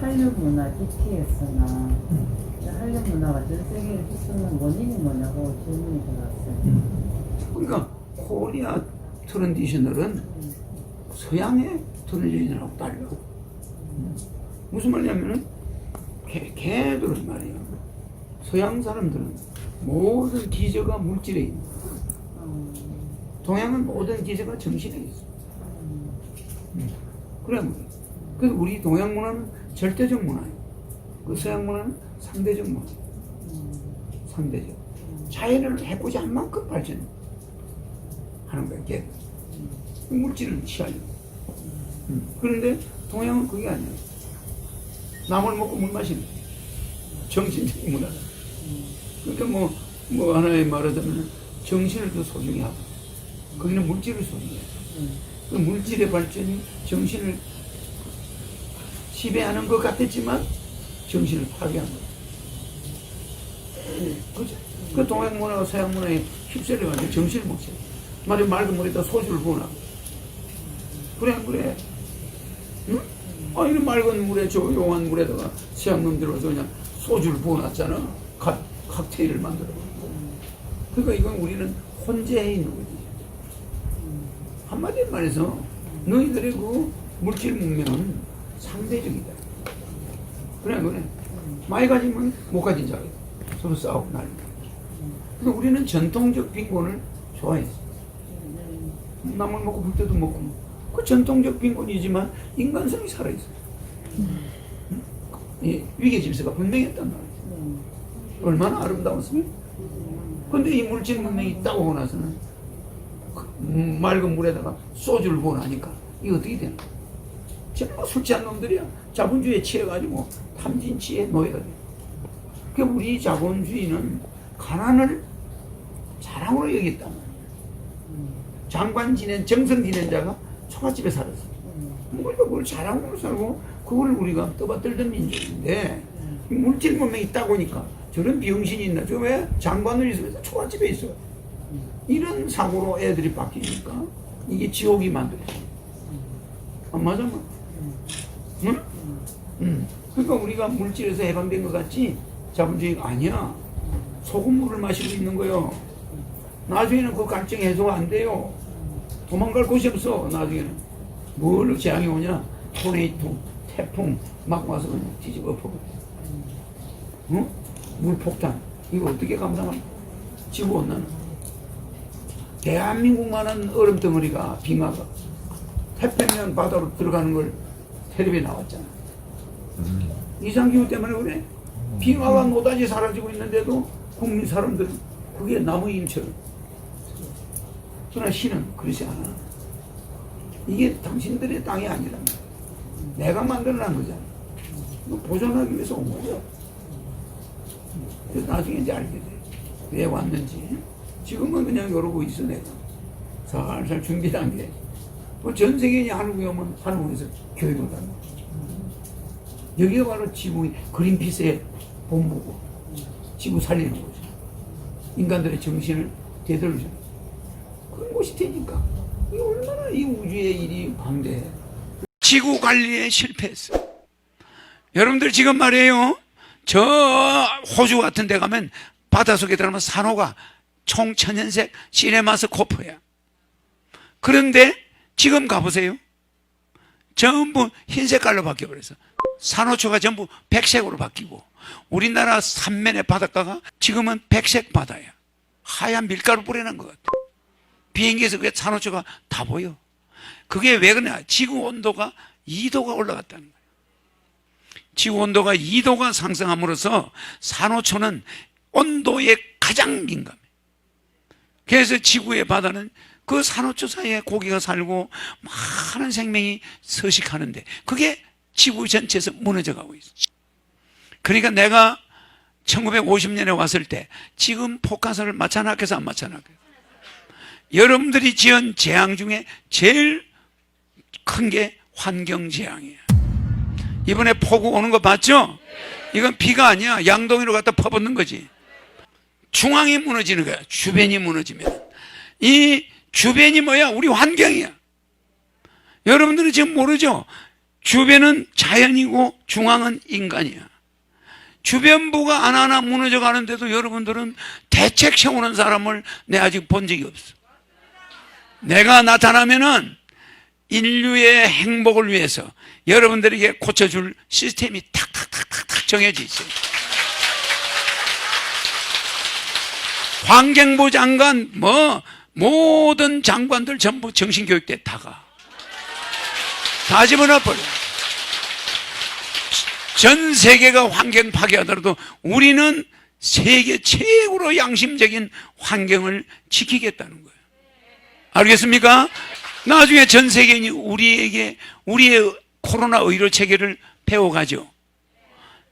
한류 문화 BTS나 한류 문화가 전 세계를 휩쓰는 원인이 뭐냐고 질문이 들어왔어요. 그러니까 코리아 트랜디셔널은 서양의 트랜디셔널하고 달라. 무슨 말이냐면은 걔, 걔들은 말이야. 서양 사람들은 모든 기저가 물질에 있는 거야. 어, 동양은 모든 기저가 정신에 있어. 음. 그래 뭐. 그래서 우리 동양 문화는 절대적 문화예요. 그 서양 문화는 상대적 문화. 상대적. 차이를 해보지 않은 만큼 발전하는 거야. 걔. 물질을 취하려고. 음. 그런데 동양은 그게 아니야. 나물 먹고 물 마시는 거야. 정신적 문화다. 그러니까 뭐, 뭐 하나의 말하자면 정신을 더 소중히 하고 거기는 물질을 소중히 해요. 그 물질의 발전이 정신을 지배하는 것 같았지만 정신을 파괴한 거예요. 그 동양 문화와 서양 문화에 휩쓸려가지고 정신을 못 차려. 말이 맑은 물에다 소주를 부어놔. 그래, 안 그래. 응? 아, 이런 맑은 물에 조용한 물에다가 서양 놈들 와서 그냥 소주를 부어놨잖아. 칵, 칵테일을 만들어. 그러니까 이건 우리는 혼재해 있는 거지. 한마디로 말해서 너희들의 그 물질 문명은 상대적이다. 그래, 그래. 많이 가지면 못 가진 있다. 서로 싸우고 난리. 그러니까 우리는 전통적 빈곤을 좋아했어. 나물 먹고 불 때도 먹고. 그 전통적 빈곤이지만 인간성이 살아있어. 이 위계 질서가 분명했단 말이야. 얼마나 아름다웠으면. 근데 이 물질 문명이 있다고 하고 나서는 그 음, 맑은 물에다가 소주를 부어나니까 이거 어떻게 되나? 전부 술 취한 놈들이야. 자본주의에 취해가지고 탐진치에 노예가 돼. 그 우리 자본주의는 가난을 자랑으로 여겼단 말이야. 장관 지낸 정성 지낸 자가 초가집에 살았어. 우리가 그걸 자랑으로 살고 그걸 우리가 떠받들던 민족인데 이 물질 문명이 있다 보니까 저런 병신이 있나? 저 왜 장관을 있으면서 초가집에 있어? 이런 사고로 애들이 바뀌니까 이게 지옥이 만들어져. 안 맞아? 뭐? 응? 응. 그러니까 우리가 물질에서 해방된 것 같지 자본주의가 아니야. 소금물을 마시고 있는 거요. 나중에는 그 갈증 해소가 안 돼요. 도망갈 곳이 없어, 나중에는. 뭘 재앙이 오냐? 토네이토, 태풍, 막 와서 그냥 뒤집어 엎어버려. 응? 물폭탄. 이거 어떻게 감당할 지구온난화. 대한민국만한 얼음 덩어리가, 빙하가, 태평양 바다로 들어가는 걸 텔레비에 나왔잖아. 이상기후 때문에 그래. 빙하가 노다지 사라지고 있는데도 국민 사람들은 그게 나무 임처럼. 그러나 신은 그러지 않아. 이게 당신들의 땅이 말이야. 내가 만들어낸 거잖아. 보존하기 위해서 온 거죠. 그래서 나중에 이제 알게 돼. 왜 왔는지. 지금은 그냥 이러고 있어, 내가. 살살 준비한 게. 뭐전 세계인이 한국에 오면 한국에서 교육을 받는 거지. 여기가 바로 지구, 그린피스의 본부고, 지구 살리는 거죠. 인간들의 정신을 되돌려주는 그런 곳이 되니까. 이 얼마나 이 우주의 일이 방대해. 지구 관리에 실패했어. 여러분들 지금 말이에요. 저 호주 같은 데 가면 바닷속에 들어가면 산호가 총천연색 시네마스 코프야. 그런데 지금 가보세요. 전부 흰 색깔로 바뀌어버렸어. 산호초가 전부 백색으로 바뀌고 우리나라 삼면의 바닷가가 지금은 백색 바다야. 하얀 밀가루 뿌리는 것 같아. 비행기에서 그게 산호초가 다 보여. 그게 왜 그러냐? 지구 온도가 2도가 올라갔다는 거야. 지구 온도가 2도가 상승함으로써 산호초는 온도에 가장 민감해. 그래서 지구의 바다는 그 산호초 사이에 고기가 살고 많은 생명이 서식하는데 그게 지구 전체에서 무너져 가고 있어. 그러니까 내가 1950년에 왔을 때 지금 포카선을 맞춰놨겠어 안 맞춰놨겠어? 여러분들이 지은 재앙 중에 제일 큰 게 환경 재앙이에요. 이번에 폭우 오는 거 봤죠? 이건 비가 아니야. 양동이로 갖다 퍼붓는 거지. 중앙이 무너지는 거야. 주변이 무너지면. 이 주변이 뭐야? 우리 환경이야. 여러분들은 지금 모르죠? 주변은 자연이고 중앙은 인간이야. 주변부가 하나하나 무너져 가는데도 여러분들은 대책 세우는 사람을 내 아직 본 적이 없어. 내가 나타나면은 인류의 행복을 위해서 여러분들에게 고쳐줄 시스템이 탁탁탁탁탁 정해져 있어요. 환경부 장관, 뭐, 모든 장관들 전부 정신교육대 다가. 다 집어넣어버려. 전 세계가 환경 파괴하더라도 우리는 세계 최고로 양심적인 환경을 지키겠다는 거예요. 알겠습니까? 나중에 전 세계인이 우리에게 우리의 코로나 의료 체계를 배워가죠.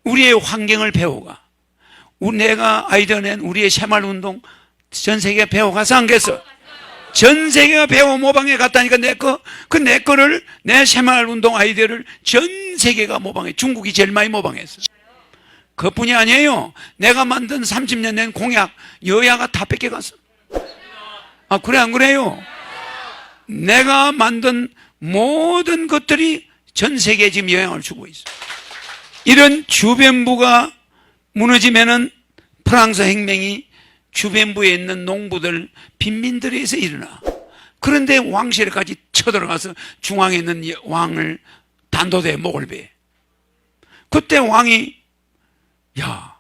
우리의 환경을 배워가. 우리 내가 아이디어 낸 우리의 새마을 운동 전 세계 배워가서 안 겠어. 전 세계가 배워 모방해 갔다니까 내 거, 그 내 거를, 내 새마을 운동 아이디어를 전 세계가 모방해. 중국이 제일 많이 모방했어. 그뿐이 아니에요. 내가 만든 30년 된 공약, 여야가 다 뺏겨 갔어. 아, 그래, 안 그래요? 내가 만든 모든 것들이 전 세계에 지금 영향을 주고 있어. 이런 주변부가 무너지면은 프랑스 혁명이 주변부에 있는 농부들, 빈민들에서 일어나. 그런데 왕실까지 쳐들어가서 중앙에 있는 이 왕을 단도대에 목을 베. 그때 왕이, 야,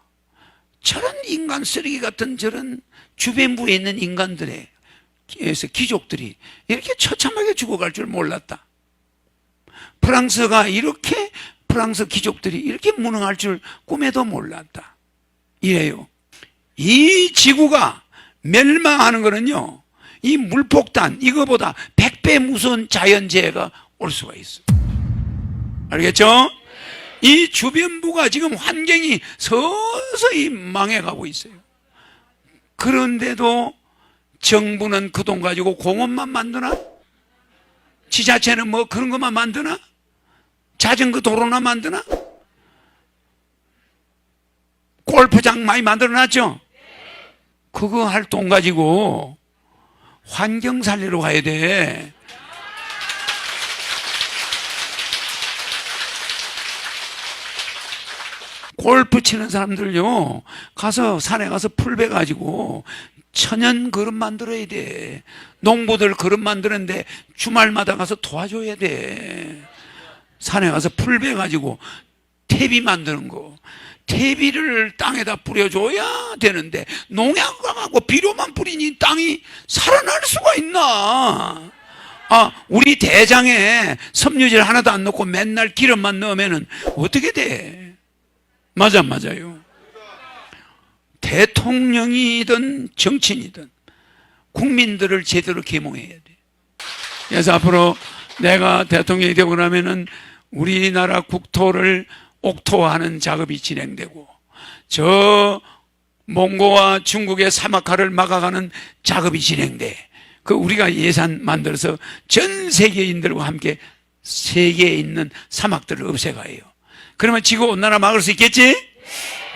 저런 인간 쓰레기 같은 저런 주변부에 있는 인간들의, 에서 귀족들이 이렇게 처참하게 죽어갈 줄 몰랐다. 프랑스가 이렇게, 프랑스 귀족들이 이렇게 무능할 줄 꿈에도 몰랐다. 이래요. 이 지구가 멸망하는 거는요, 이 물폭탄, 이거보다 100배 무서운 자연재해가 올 수가 있어. 알겠죠? 이 주변부가 지금 환경이 서서히 망해가고 있어요. 그런데도 정부는 그 돈 가지고 공원만 만드나? 지자체는 뭐 그런 것만 만드나? 자전거 도로나 만드나? 골프장 많이 만들어놨죠? 그거 할 돈 가지고 환경 살리러 가야 돼. 골프 치는 사람들요, 가서 산에 가서 풀 베 가지고 천연 그릇 만들어야 돼. 농부들 그릇 만드는데 주말마다 가서 도와줘야 돼. 산에 가서 풀 베 가지고 퇴비 만드는 거. 퇴비를 땅에다 뿌려줘야 되는데 농약하고 비료만 뿌리니 땅이 살아날 수가 있나? 아, 우리 대장에 섬유질 하나도 안 넣고 맨날 기름만 넣으면은 어떻게 돼? 맞아, 맞아요. 대통령이든 정치인이든 국민들을 제대로 계몽해야 돼. 그래서 앞으로 내가 대통령이 되고 나면은 우리나라 국토를 옥토화하는 작업이 진행되고 저 몽고와 중국의 사막화를 막아가는 작업이 진행돼. 그 우리가 예산 만들어서 전 세계인들과 함께 세계에 있는 사막들을 없애가요. 그러면 지구 온난화 막을 수 있겠지?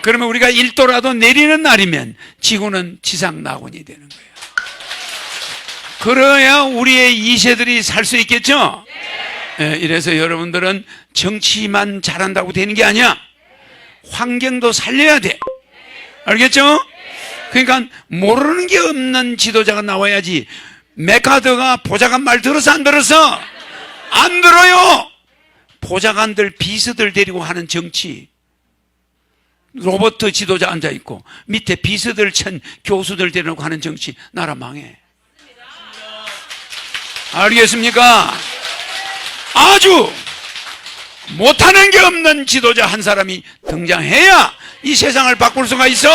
그러면 우리가 1도라도 내리는 날이면 지구는 지상 낙원이 되는 거예요. 그래야 우리의 이세들이 살 수 있겠죠? 예, 이래서 여러분들은 정치만 잘한다고 되는 게 아니야. 환경도 살려야 돼. 알겠죠? 그러니까 모르는 게 없는 지도자가 나와야지. 메카드가 보좌관 말 들어서 안 들어서? 안 들어요! 보좌관들, 비서들 데리고 하는 정치. 로버트 지도자 앉아 있고, 밑에 비서들 천 교수들 데리고 하는 정치. 나라 망해. 알겠습니까? 아주 못하는 게 없는 지도자 한 사람이 등장해야 이 세상을 바꿀 수가 있어.